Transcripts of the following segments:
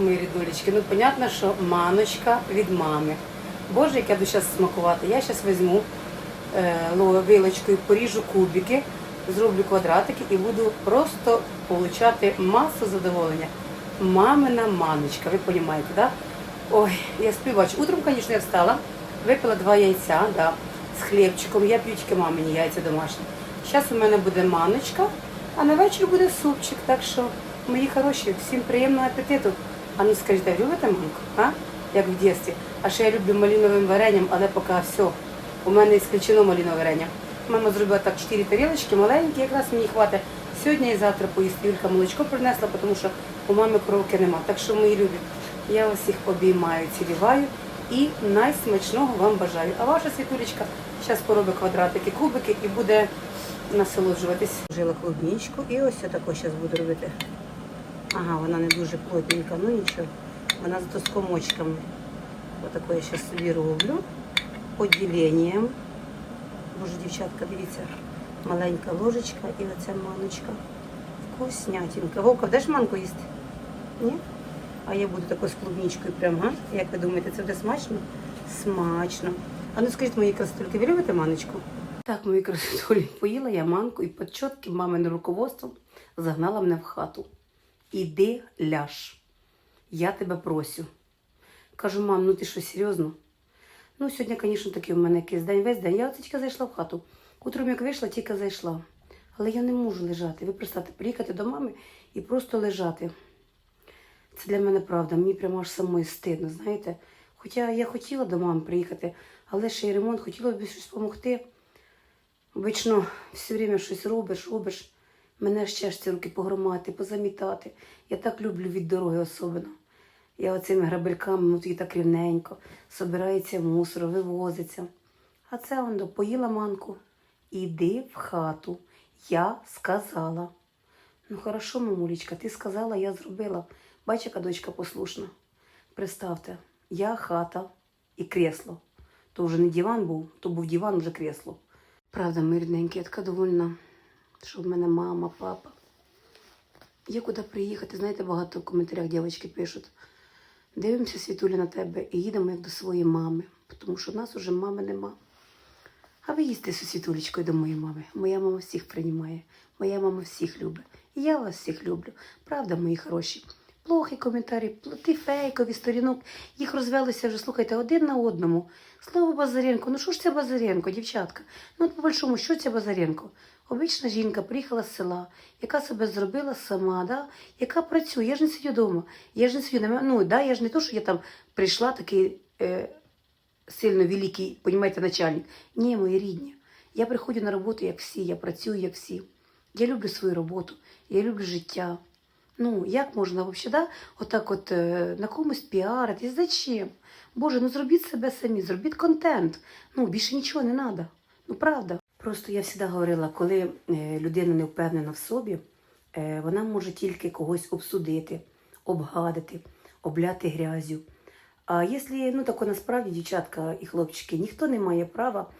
Мої рідулечки, ну понятно, що маночка від мами. Боже, як я буду зараз смакувати. Я зараз візьму е, вилочкою, поріжу кубики, зроблю квадратики і буду просто получати масу задоволення. Мамина маночка, ви розумієте, да? Ой, я співачу. Утром, звісно, я встала, випила два яйця, да, з хлібчиком. Я п'ю тільки мамині яйця домашні. Зараз у мене буде маночка, а на вечір буде супчик. Так що, мої хороші, всім приємного апетиту. А ну скажіть, ви любите манку? А? Як в дитинстві. А ще я люблю малиновим варенням, але поки все. У мене ісключено малинове варення. Мама зробила так чотири тарілочки, маленькі, якраз мені хватить. Сьогодні і завтра поїсти. Юлька молочко принесла, тому що у мами коровки нема. Так що, мої любі, я вас всіх обіймаю, ціліваю і найсмачного вам бажаю. А ваша світулечка зараз поробить квадратики, кубики і буде насолоджуватись. Жила клубничку і ось тако зараз буду робити. Ага, вона не дуже плотненька, ну нічого. Вона зато з комочками. Отако я зараз собі роблю. Поділенням. Боже, дівчатка, дивіться, маленька ложечка і оця маночка. Вкуснятінка. Вовка, будеш манку їсти? Ні? А я буду такою з клубничкою прям, га? Як ви думаєте, це буде смачно? Смачно. А ну скажіть мої красотульки, ви любите маночку? Так, мої красотулі, поїла я манку і під чітким маминим руководством загнала мене в хату. Іди ляж. Я тебе просю. Кажу, мам, ну ти що, серйозно? Ну, сьогодні, звісно, такий у мене якийсь день, весь день. Я оце тільки зайшла в хату. Утром, як вийшла, тільки зайшла. Але я не можу лежати. Ви представте, приїхати до мами і просто лежати. Це для мене правда. Мені прямо аж самої стидно, знаєте. Хоча я хотіла до мами приїхати, але ще й ремонт, хотіла б щось допомогти. Обично все время щось робиш, робиш. Мене ще ж ці руки погромати, позамітати. Я так люблю від дороги особливо. Я оцими грабельками, ну так рівненько, собирається мусор, вивозиться. А це воно поїла манку. Іди в хату. Я сказала. Ну, хорошо, мамулечка, ти сказала, я зробила. Бач, яка дочка послушна. Представте, я хата і кресло. То вже не диван був, то був диван, вже кресло. Правда, ми рідненькі, я така довольна, що в мене мама, папа. Є куди приїхати. Знаєте, багато в коментарях дівчатки пишуть. Дивимося, Світуля, на тебе і їдемо як до своєї мами, тому що в нас уже мами нема. А ви їсте зі Світулечкою до моєї мами. Моя мама всіх приймає, моя мама всіх любить. І я вас всіх люблю. Правда, мої хороші? Плохі коментарі, плоти фейкові сторінок. Їх розвелося вже, слухайте, один на одному. Слово Базаренко. Ну що ж це Базаренко, дівчатка? Ну, от по-большому, що це Базаренко? Обична жінка приїхала з села, яка себе зробила сама, да? яка працює. Я ж не сидю вдома. Я ж не сидю на ну, да, я ж не то, що я там прийшла такий е, сильно великий, понімаєте, начальник. Ні, мої рідні. Я приходжу на роботу, як всі, я працюю, як всі. Я люблю свою роботу, я люблю життя. Ну, як можна взагалі, да? отак от е, на комусь піаритись? Зачем? Боже, ну зробіть себе самі, зробіть контент. Ну, більше нічого не треба. Ну, правда. Просто я завжди говорила, коли е, людина не впевнена в собі, е, вона може тільки когось обсудити, обгадити, обляти грязю. А якщо, ну тако насправді, дівчатка і хлопчики, ніхто не має права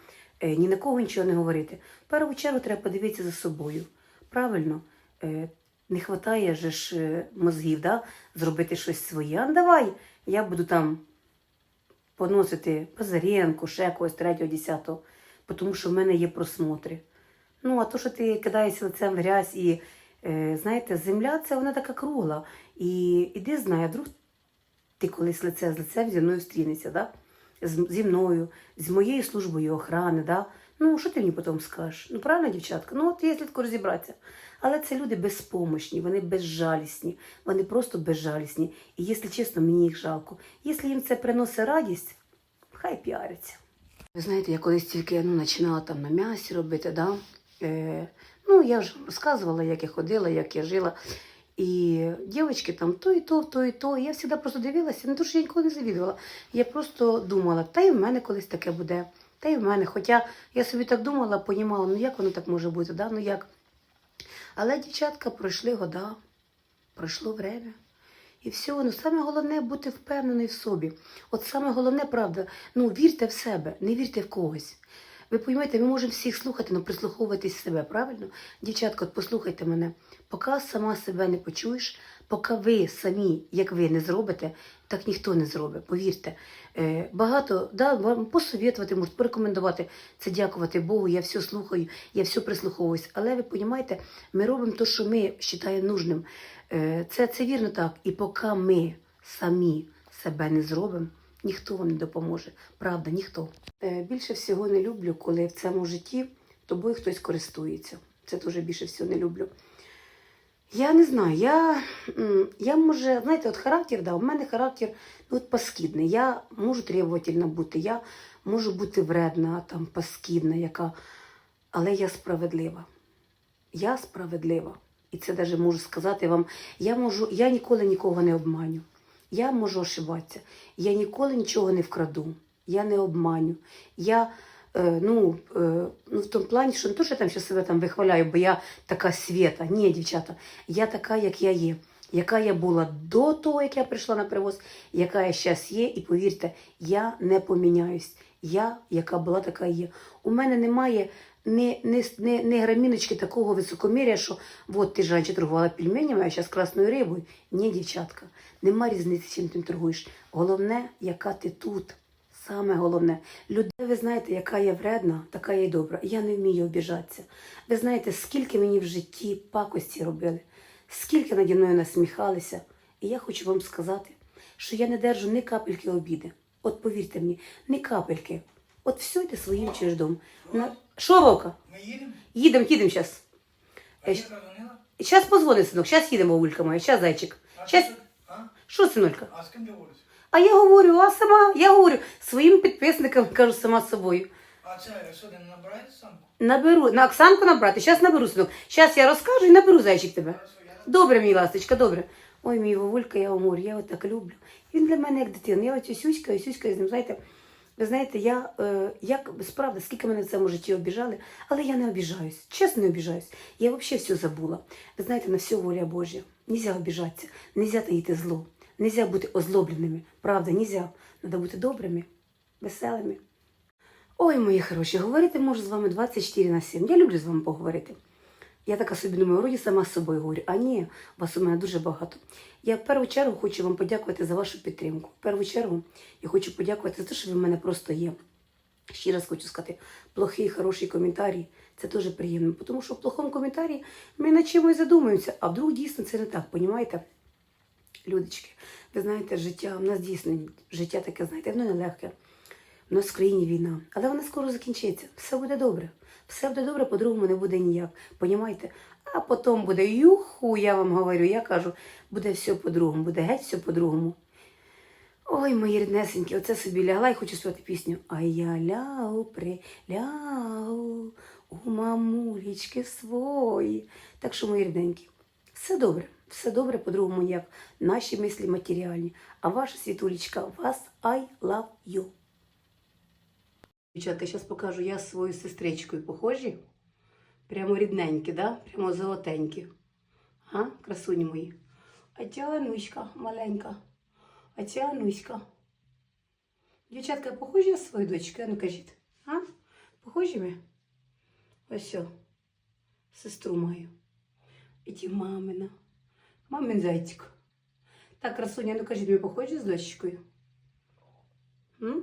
е, ні на кого нічого не говорити. В першу чергу треба подивитися за собою. Правильно, не вистачає же ж мозгів, да? зробити щось своє. А давай, я буду там поносити Позаренко, ще когось третього, десятого, тому що в мене є просмотри. Ну, а то, що ти кидаєшся лицем в грязь і, е, знаєте, земля це вона така кругла. І іди знай, а вдруг ти колись лице з лицем зі мною зустрінешся, да? з, зі мною, з моєю службою охорони, да? Ну, що ти мені потім скажеш? Ну, правильно, дівчатка? Ну, от є слідко розібратися. Але це люди безпомощні, вони безжалісні, вони просто безжалісні. І якщо чесно, мені їх жалко. Якщо їм це приносить радість, хай піаряться. Ви знаєте, я колись тільки ну, починала там на м'ясі робити, да? е, ну, я вже розказувала, як я ходила, як я жила. І дівчатки там то і то, то і то. Я завжди просто дивилася, не то, що я ніколи не завідувала. Я просто думала, та й в мене колись таке буде, та й в мене. Хоча я собі так думала, понімала, ну як воно так може бути, да? ну як. Але дівчатка пройшли года, пройшло время. І все, ну саме головне бути впевненою в собі. От саме головне, правда, ну вірте в себе, не вірте в когось. Ви поймете, ми можемо всіх слухати, але прислуховуватись себе, правильно? Дівчатка, послухайте мене, Поки сама себе не почуєш, поки ви самі, як ви не зробите, так ніхто не зробить. Повірте. Е, багато да, вам посовітувати, можуть порекомендувати. Це дякувати Богу, я все слухаю, я все прислуховуюсь. Але ви розумієте, ми робимо те, що ми вважаємо нужним. Е, це, це вірно так. І поки ми самі себе не зробимо, ніхто вам не допоможе. Правда, ніхто. Е, більше всього не люблю, коли в цьому житті тобою хтось користується. Це дуже більше всього не люблю. Я не знаю, я, я може, знаєте, от характер, да, у мене характер ну, от паскідний. Я можу требовательна бути, я можу бути вредна, там, паскідна, яка, але я справедлива. Я справедлива. І це навіть можу сказати вам. Я, можу, я ніколи нікого не обманю. Я можу ошибатися. Я ніколи нічого не вкраду. Я не обманю. Я ну, е, ну, в тому плані, що не то, що я там себе там вихваляю, бо я така свята. Ні, дівчата, я така, як я є. Яка я була до того, як я прийшла на привоз, яка я зараз є, і повірте, я не поміняюсь. Я, яка була, така є. У мене немає ні, ні, ні, ні граміночки такого високомір'я, що от ти ж раніше торгувала пельменями, а зараз красною рибою. Ні, дівчатка, нема різниці, чим ти торгуєш. Головне, яка ти тут. Саме головне, людей, ви знаєте, яка я вредна, така я й добра. Я не вмію обіжатися. Ви знаєте, скільки мені в житті пакості робили, скільки наді мною насміхалися. І я хочу вам сказати, що я не держу ні капельки обіди. От повірте мені, ні капельки. От все йде своїм чередом. На... Що, Вовка? Ми їдемо? Їдемо, їдемо зараз. Е? Зараз позвони, синок, зараз їдемо, Улька моя, зараз зайчик. Щас... що синулька? А з ким ти говориш? А я говорю, а сама, я говорю своїм підписникам, кажу сама собою. А це що ти не набираєш самку? Наберу, на Оксанку набрати, зараз наберу, синок. Зараз я розкажу і наберу зайчик тебе. Добре, мій ласточка, добре. Ой, мій Вовулька, я говорю, я от так люблю. Він для мене як дитина. Я оцю сюська, сюська з ним, знаєте, ви знаєте, я, е, як, справді, скільки мене в цьому житті обіжали, але я не обіжаюсь, чесно не обіжаюсь. Я взагалі все забула. Ви знаєте, на все воля Божя. Нельзя обіжатися, нельзя таїти зло, нельзя бути озлобленими. Правда, нельзя. Треба бути добрими, веселими. Ой, мої хороші, говорити можу з вами 24 на 7. Я люблю з вами поговорити. Я така собі думаю, вроді сама з собою говорю, а ні, вас у мене дуже багато. Я в першу чергу хочу вам подякувати за вашу підтримку. В першу чергу я хочу подякувати за те, що ви в мене просто є. Ще раз хочу сказати, плохий, хороший коментарі це дуже приємно, тому що в плохому коментарі ми над чимось задумуємося, а вдруг дійсно це не так, понімаєте? Людочки, ви знаєте, життя, у нас дійсно життя таке, знаєте, воно нелегке. У нас в країні війна, але вона скоро закінчиться. Все буде добре. Все буде добре, по-другому не буде ніяк. Понімаєте? А потім буде юху, я вам говорю, я кажу, буде все по-другому, буде геть все по-другому. Ой, мої ріднесенькі, оце собі лягла і хочу співати пісню. А я ляу, приляу у мамулечки свої. Так що, мої рідненькі, все добре, все добре, по-другому ніяк. Наші мислі матеріальні. А ваша світулечка, вас I love you. Дівчатка, зараз покажу, я з своєю сестричкою похожі. Прямо рідненькі, да? Прямо золотенькі. А, красуні мої. А ця Ануська маленька. А ця Ануська. Дівчатка, похожі з своєю дочкою? Ну кажіть. А? Похожі ми? Ось. Сестру маю. Ті мамина. Мамин зайчик. Так, красуня, ну кажіть, ми похоже з дочкою? М?